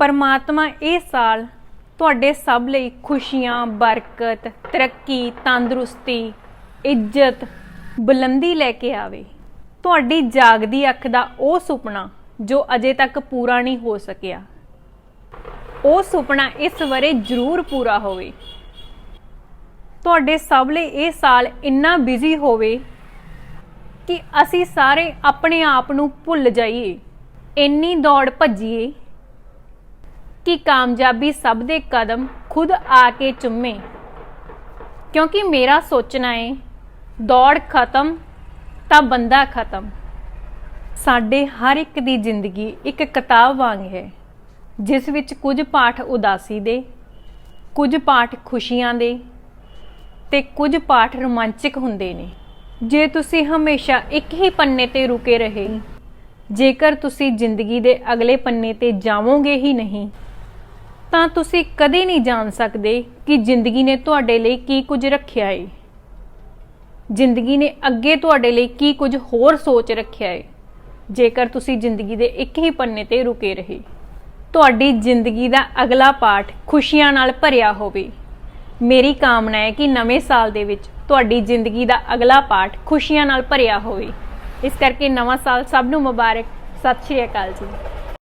ਪਰਮਾਤਮਾ ਇਹ ਸਾਲ ਤੁਹਾਡੇ ਸਭ ਲਈ ਖੁਸ਼ੀਆਂ, ਬਰਕਤ, ਤਰੱਕੀ, ਤੰਦਰੁਸਤੀ, ਇੱਜ਼ਤ, ਬੁਲੰਦੀ ਲੈ ਕੇ ਆਵੇ। ਤੁਹਾਡੀ ਜਾਗਦੀ ਅੱਖ ਦਾ ਉਹ ਸੁਪਨਾ ਜੋ ਅਜੇ ਤੱਕ ਪੂਰਾ ਨਹੀਂ ਹੋ ਸਕਿਆ। ਉਹ ਸੁਪਨਾ ਇਸ ਵਰੇ ਜ਼ਰੂਰ ਪੂਰਾ ਹੋਵੇ। ਤੁਹਾਡੇ ਸਭ ਲਈ ਇਹ ਸਾਲ ਇੰਨਾ ਬਿਜ਼ੀ ਹੋਵੇ ਕਿ ਅਸੀਂ ਸਾਰੇ ਆਪਣੇ ਆਪ ਨੂੰ ਭੁੱਲ ਜਾਈਏ। ਇੰਨੀ ਦੌੜ ਭੱਜੀਏ ਕਿ ਕਾਮਯਾਬੀ ਸਭ ਦੇ ਕਦਮ ਖੁਦ ਆ ਕੇ ਚੁੰਮੇ। ਕਿਉਂਕਿ ਮੇਰਾ ਸੋਚਣਾ ਏ, ਦੌੜ ਖਤਮ ਤਾਂ ਬੰਦਾ ਖਤਮ। ਸਾਡੇ ਹਰ ਇੱਕ ਦੀ ਜ਼ਿੰਦਗੀ ਇੱਕ ਕਿਤਾਬ ਵਾਂਗ ਹੈ, ਜਿਸ ਵਿੱਚ ਕੁਝ ਪਾਠ ਉਦਾਸੀ ਦੇ, ਕੁਝ ਪਾਠ ਖੁਸ਼ੀਆਂ ਦੇ ਤੇ ਕੁਝ ਪਾਠ ਰੋਮਾਂਚਕ ਹੁੰਦੇ ਨੇ। ਜੇ ਤੁਸੀਂ ਹਮੇਸ਼ਾ ਇੱਕ ਹੀ ਪੰਨੇ ਤੇ ਰੁਕੇ ਰਹੇ, ਜੇਕਰ ਤੁਸੀਂ ਜ਼ਿੰਦਗੀ ਦੇ ਅਗਲੇ ਪੰਨੇ ਤੇ ਜਾਵੋਗੇ ਹੀ ਨਹੀਂ ਤਾਂ ਤੁਸੀਂ ਕਦੇ ਨਹੀਂ ਜਾਣ ਸਕਦੇ ਕਿ ਜ਼ਿੰਦਗੀ ਨੇ ਤੁਹਾਡੇ ਲਈ ਕੀ ਕੁਝ ਰੱਖਿਆ ਏ। ਜ਼ਿੰਦਗੀ ਨੇ ਅੱਗੇ ਤੁਹਾਡੇ ਲਈ ਕੀ ਕੁਝ ਹੋਰ ਸੋਚ ਰੱਖਿਆ ਹੈ ਜੇਕਰ ਤੁਸੀਂ ਜ਼ਿੰਦਗੀ ਦੇ ਇੱਕ ਹੀ ਪੰਨੇ ਤੇ ਰੁਕੇ ਰਹੇ, ਤੁਹਾਡੀ ਜ਼ਿੰਦਗੀ ਦਾ ਅਗਲਾ ਪਾਠ ਖੁਸ਼ੀਆਂ ਨਾਲ ਭਰਿਆ ਹੋਵੇ। ਮੇਰੀ ਕਾਮਨਾ ਹੈ ਕਿ ਨਵੇਂ ਸਾਲ ਦੇ ਵਿੱਚ ਤੁਹਾਡੀ ਜ਼ਿੰਦਗੀ ਦਾ ਅਗਲਾ ਪਾਠ ਖੁਸ਼ੀਆਂ ਨਾਲ ਭਰਿਆ ਹੋਵੇ। ਇਸ ਕਰਕੇ ਨਵਾਂ ਸਾਲ ਸਭ ਨੂੰ ਮੁਬਾਰਕ। ਸਤਿ ਸ਼੍ਰੀ ਅਕਾਲ ਜੀ।